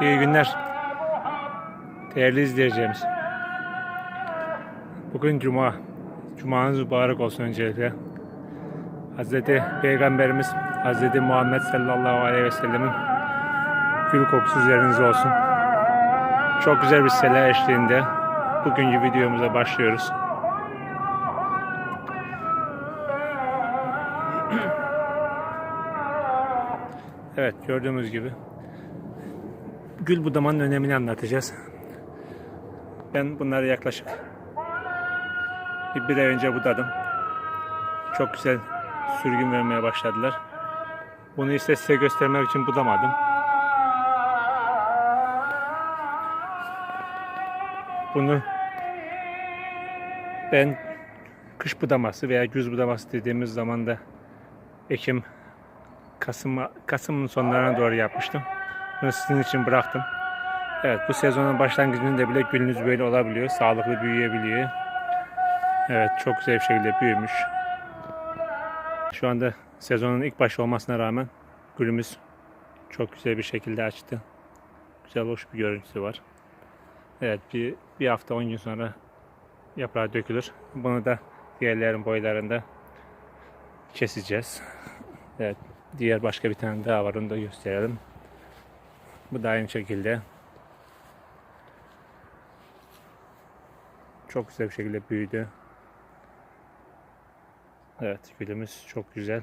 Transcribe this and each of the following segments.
İyi günler. Değerli izleyeceğimiz. Bugün Cuma. Cumanız mübarek olsun öncelikle. Hazreti Peygamberimiz Hazreti Muhammed sallallahu aleyhi ve sellemin gül kokusu üzerinize olsun. Çok güzel bir sele eşliğinde bugünkü videomuza başlıyoruz. Evet gördüğümüz gibi gül budamanın önemini anlatacağız. Ben bunları yaklaşık bir, ay önce budadım. Çok güzel sürgün vermeye başladılar. Bunu ise size göstermek için budamadım. Bunu ben kış budaması veya güz budaması dediğimiz zaman da Ekim Kasım Kasım'ın sonlarına doğru yapmıştım. Bunu sizin için bıraktım. Evet bu sezonun başlangıcında bile gülünüz böyle olabiliyor. Sağlıklı büyüyebiliyor. Evet çok güzel bir şekilde büyümüş. Şu anda sezonun ilk başı olmasına rağmen gülümüz çok güzel bir şekilde açtı. Güzel hoş bir görüntüsü var. Evet bir, bir hafta 10 gün sonra yaprağı dökülür. Bunu da diğerlerin boylarında keseceğiz. Evet diğer başka bir tane daha var onu da gösterelim. Bu da aynı şekilde. Çok güzel bir şekilde büyüdü. Evet gülümüz çok güzel.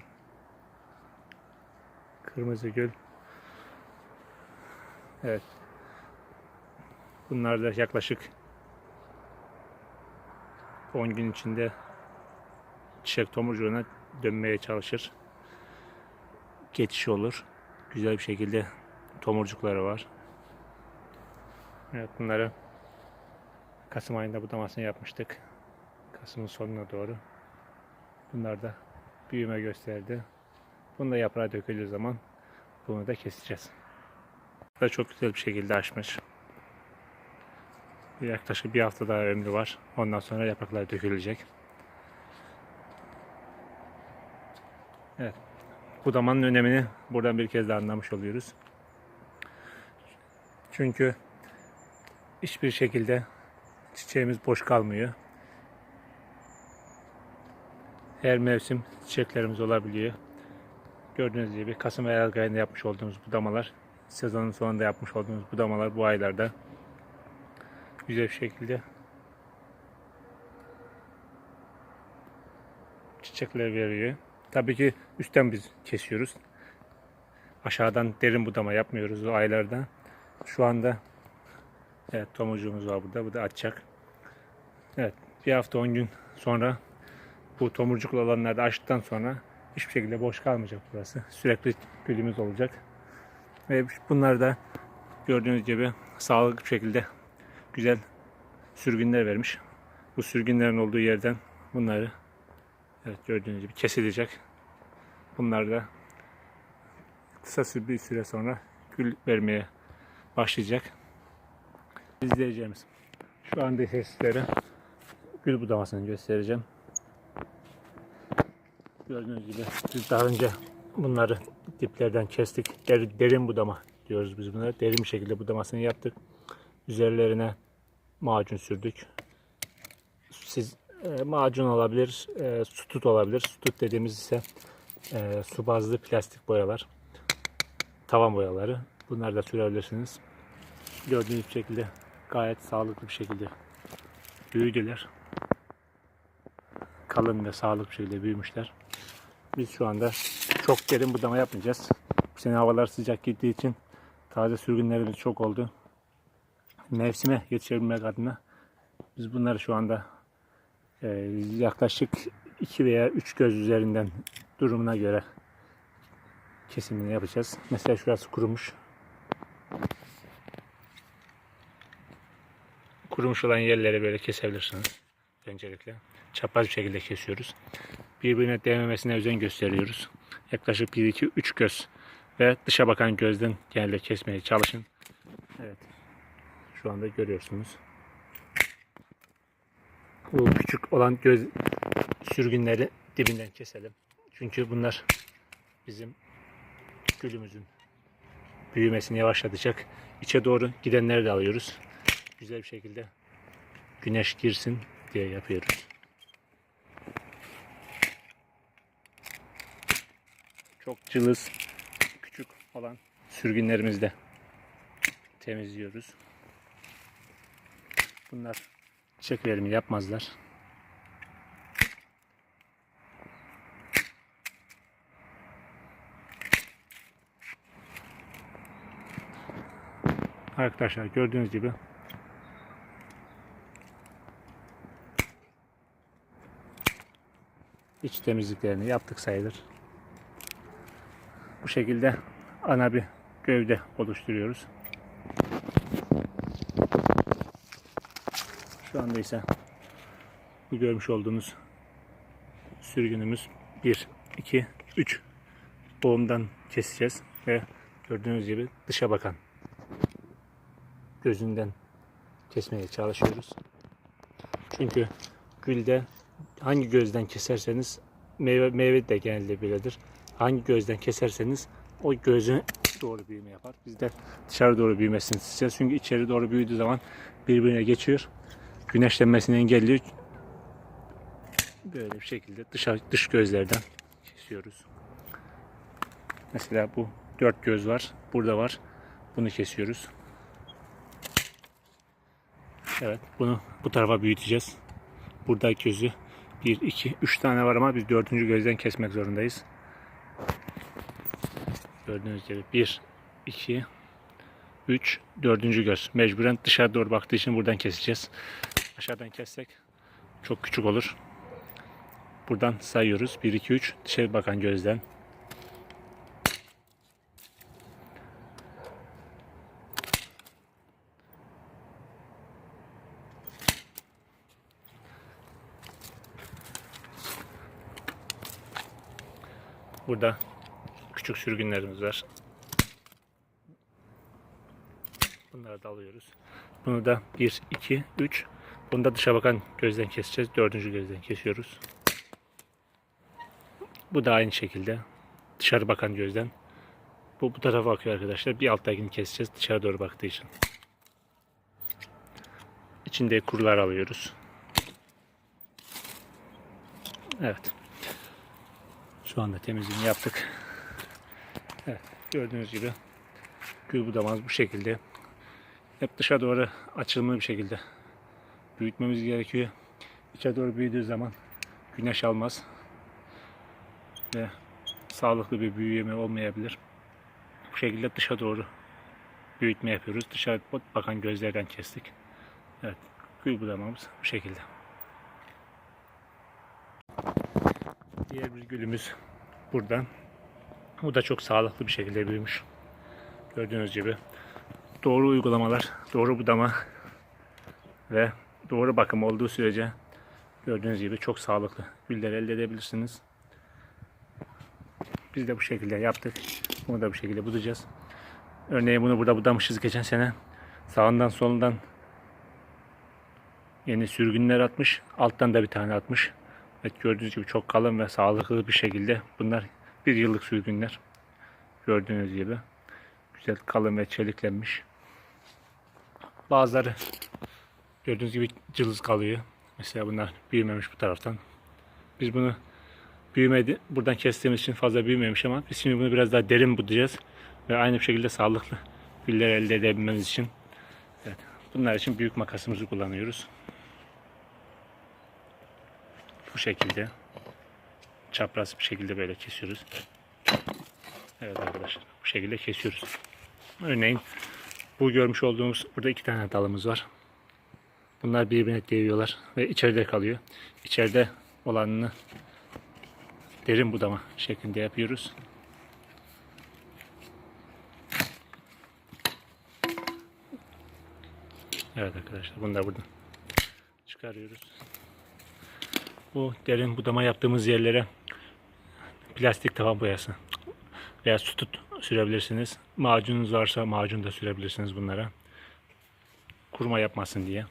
Kırmızı gül. Evet. Bunlar da yaklaşık 10 gün içinde çiçek tomurcuğuna dönmeye çalışır. Geçiş olur. Güzel bir şekilde tomurcukları var. Evet bunları Kasım ayında budamasını yapmıştık. Kasım'ın sonuna doğru. Bunlar da büyüme gösterdi. Bunu da yaprağa döküldüğü zaman bunu da keseceğiz. Bu da çok güzel bir şekilde açmış. Yaklaşık bir hafta daha ömrü var. Ondan sonra yapraklar dökülecek. Evet. Budamanın önemini buradan bir kez daha anlamış oluyoruz. Çünkü hiçbir şekilde çiçeğimiz boş kalmıyor. Her mevsim çiçeklerimiz olabiliyor. Gördüğünüz gibi Kasım ve Aralık ayında yapmış olduğumuz budamalar, sezonun sonunda yapmış olduğumuz budamalar bu aylarda güzel bir şekilde çiçekler veriyor. Tabii ki üstten biz kesiyoruz. Aşağıdan derin budama yapmıyoruz o aylarda. Şu anda evet tomurcuğumuz var burada. Bu da açacak. Evet bir hafta 10 gün sonra bu tomurcuklu olanları da açtıktan sonra hiçbir şekilde boş kalmayacak burası. Sürekli gülümüz olacak. Ve bunlar da gördüğünüz gibi sağlıklı bir şekilde güzel sürgünler vermiş. Bu sürgünlerin olduğu yerden bunları evet gördüğünüz gibi kesilecek. Bunlar da kısa bir süre sonra gül vermeye başlayacak. İzleyeceğimiz şu anda sizlere gül budamasını göstereceğim. Gördüğünüz gibi biz daha önce bunları diplerden kestik. Der- derin budama diyoruz biz bunlara. Derin bir şekilde budamasını yaptık. Üzerlerine macun sürdük. Siz e, macun olabilir, e, su tut olabilir. Su tut dediğimiz ise e, su bazlı plastik boyalar. Tavan boyaları. Bunları da sürebilirsiniz. Gördüğünüz şekilde gayet sağlıklı bir şekilde büyüdüler. Kalın ve sağlıklı bir şekilde büyümüşler. Biz şu anda çok derin budama yapmayacağız. Bu sene havalar sıcak gittiği için taze sürgünlerimiz çok oldu. Mevsime yetişebilmek adına biz bunları şu anda e, yaklaşık 2 veya 3 göz üzerinden durumuna göre kesimini yapacağız. Mesela şurası kurumuş. Kurumuş olan yerleri böyle kesebilirsiniz. Öncelikle çapraz bir şekilde kesiyoruz. Birbirine değmemesine özen gösteriyoruz. Yaklaşık 1 2 3 göz ve dışa bakan gözden genelde kesmeye çalışın. Evet. Şu anda görüyorsunuz. Bu küçük olan göz sürgünleri dibinden keselim. Çünkü bunlar bizim gülümüzün büyümesini yavaşlatacak. İçe doğru gidenleri de alıyoruz. Güzel bir şekilde güneş girsin diye yapıyoruz. Çok cılız, küçük olan sürgünlerimizi de temizliyoruz. Bunlar çiçek verimi yapmazlar. Arkadaşlar gördüğünüz gibi iç temizliklerini yaptık sayılır. Bu şekilde ana bir gövde oluşturuyoruz. Şu anda ise bu görmüş olduğunuz sürgünümüz 1, 2, 3 boğumdan keseceğiz ve gördüğünüz gibi dışa bakan gözünden kesmeye çalışıyoruz. Çünkü gülde hangi gözden keserseniz meyve, meyve de genelde böyledir. Hangi gözden keserseniz o gözü doğru büyüme yapar. Biz de dışarı doğru büyümesini isteyeceğiz. Çünkü içeri doğru büyüdüğü zaman birbirine geçiyor. Güneşlenmesini engelliyor. Böyle bir şekilde dışarı, dış gözlerden kesiyoruz. Mesela bu dört göz var. Burada var. Bunu kesiyoruz. Evet bunu bu tarafa büyüteceğiz. Buradaki gözü 1, 2, 3 tane var ama biz dördüncü gözden kesmek zorundayız. Gördüğünüz gibi 1, 2, 3, dördüncü göz. Mecburen dışarı doğru baktığı için buradan keseceğiz. Aşağıdan kessek çok küçük olur. Buradan sayıyoruz. 1, 2, 3 dışarı bakan gözden. Burada küçük sürgünlerimiz var. Bunları da alıyoruz. Bunu da 1, 2, 3. Bunu da dışa bakan gözden keseceğiz. Dördüncü gözden kesiyoruz. Bu da aynı şekilde. Dışarı bakan gözden. Bu bu tarafa bakıyor arkadaşlar. Bir alttakini keseceğiz. Dışarı doğru baktığı için. İçinde kurular alıyoruz. Evet. Şu anda temizliğini yaptık. Evet, gördüğünüz gibi gül budamaz bu şekilde. Hep dışa doğru açılımlı bir şekilde büyütmemiz gerekiyor. İçe doğru büyüdüğü zaman güneş almaz ve sağlıklı bir büyüme olmayabilir. Bu şekilde dışa doğru büyütme yapıyoruz. Dışarı bakan gözlerden kestik. Evet, gül budamamız bu şekilde. Diğer bir gülümüz burada. Bu da çok sağlıklı bir şekilde büyümüş. Gördüğünüz gibi doğru uygulamalar, doğru budama ve doğru bakım olduğu sürece gördüğünüz gibi çok sağlıklı güller elde edebilirsiniz. Biz de bu şekilde yaptık. Bunu da bu şekilde budayacağız. Örneğin bunu burada budamışız geçen sene. Sağından solundan yeni sürgünler atmış. Alttan da bir tane atmış. Evet gördüğünüz gibi çok kalın ve sağlıklı bir şekilde bunlar bir yıllık sürgünler. Gördüğünüz gibi güzel kalın ve çeliklenmiş. Bazıları gördüğünüz gibi cılız kalıyor. Mesela bunlar büyümemiş bu taraftan. Biz bunu büyümedi. Buradan kestiğimiz için fazla büyümemiş ama biz şimdi bunu biraz daha derin budayacağız. Ve aynı şekilde sağlıklı güller elde edebilmemiz için evet, bunlar için büyük makasımızı kullanıyoruz. Bu şekilde çapraz bir şekilde böyle kesiyoruz. Evet arkadaşlar bu şekilde kesiyoruz. Örneğin bu görmüş olduğumuz burada iki tane dalımız var. Bunlar birbirine değiyorlar ve içeride kalıyor. İçeride olanını derin budama şeklinde yapıyoruz. Evet arkadaşlar bunu da buradan çıkarıyoruz. Bu derin budama yaptığımız yerlere plastik tavan boyası veya su tut sürebilirsiniz. Macununuz varsa macun da sürebilirsiniz bunlara. Kurma yapmasın diye.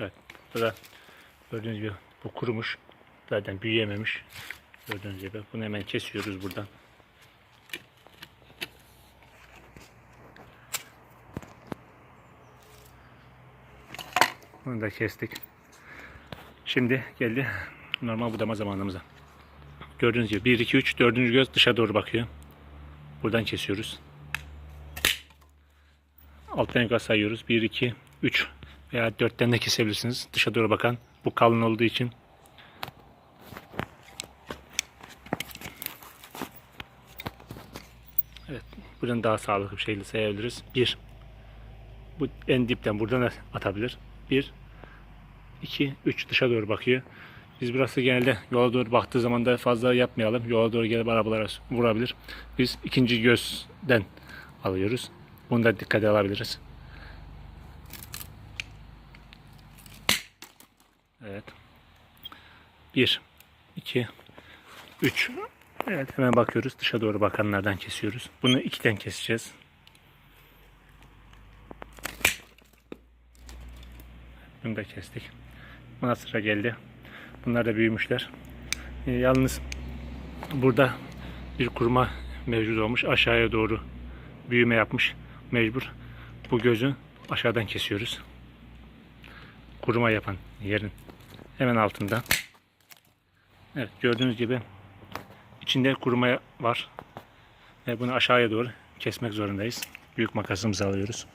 Evet. Burada gördüğünüz gibi bu kurumuş. Zaten büyüyememiş. Gördüğünüz gibi bunu hemen kesiyoruz buradan. Bunu da kestik. Şimdi geldi normal budama zamanımıza. Gördüğünüz gibi 1, 2, 3, dördüncü göz dışa doğru bakıyor. Buradan kesiyoruz. Alttan yukarı sayıyoruz. 1, 2, 3 veya 4'ten de kesebilirsiniz. Dışa doğru bakan. Bu kalın olduğu için. Evet. Buradan daha sağlıklı bir şekilde sayabiliriz. 1. Bu en dipten buradan da atabilir. 1 2 3 dışa doğru bakıyor. Biz burası genelde yola doğru baktığı zaman da fazla yapmayalım. Yola doğru gelip arabalara vurabilir. Biz ikinci gözden alıyoruz. Bunu da dikkate alabiliriz. Evet. 1 2 3 Evet hemen bakıyoruz. Dışa doğru bakanlardan kesiyoruz. Bunu ikiden keseceğiz. Bunu da kestik. Buna sıra geldi. Bunlar da büyümüşler. Ee, yalnız burada bir kurma mevcut olmuş. Aşağıya doğru büyüme yapmış. Mecbur bu gözü aşağıdan kesiyoruz. Kuruma yapan yerin hemen altında. Evet gördüğünüz gibi içinde kuruma var. Ve bunu aşağıya doğru kesmek zorundayız. Büyük makasımızı alıyoruz.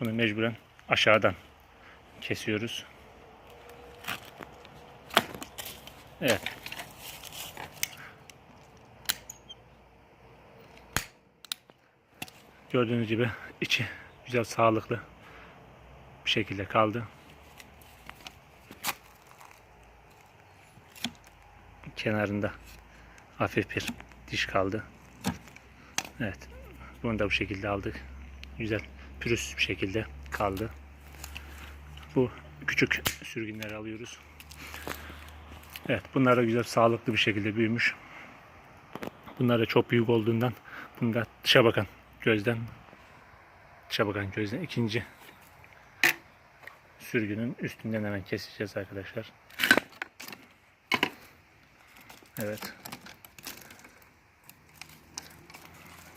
Bunu mecburen aşağıdan kesiyoruz. Evet. Gördüğünüz gibi içi güzel sağlıklı bir şekilde kaldı. Kenarında hafif bir diş kaldı. Evet. Bunu da bu şekilde aldık. Güzel pürüzsüz bir şekilde kaldı. Bu küçük sürgünleri alıyoruz. Evet bunlar da güzel sağlıklı bir şekilde büyümüş. Bunlar da çok büyük olduğundan bunu da dışa bakan gözden dışa bakan gözden ikinci sürgünün üstünden hemen keseceğiz arkadaşlar. Evet.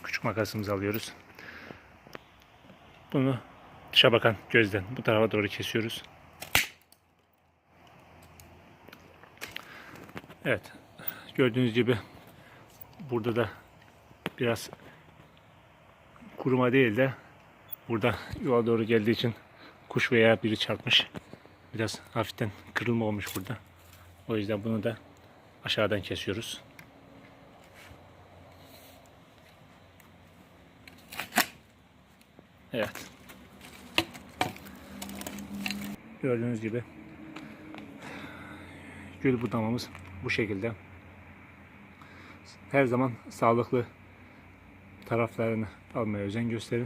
Küçük makasımızı alıyoruz. Bunu dışa bakan gözden bu tarafa doğru kesiyoruz. Evet. Gördüğünüz gibi burada da biraz kuruma değil de burada yola doğru geldiği için kuş veya biri çarpmış. Biraz hafiften kırılma olmuş burada. O yüzden bunu da aşağıdan kesiyoruz. Evet. Gördüğünüz gibi gül budamamız bu şekilde. Her zaman sağlıklı taraflarını almaya özen gösterin.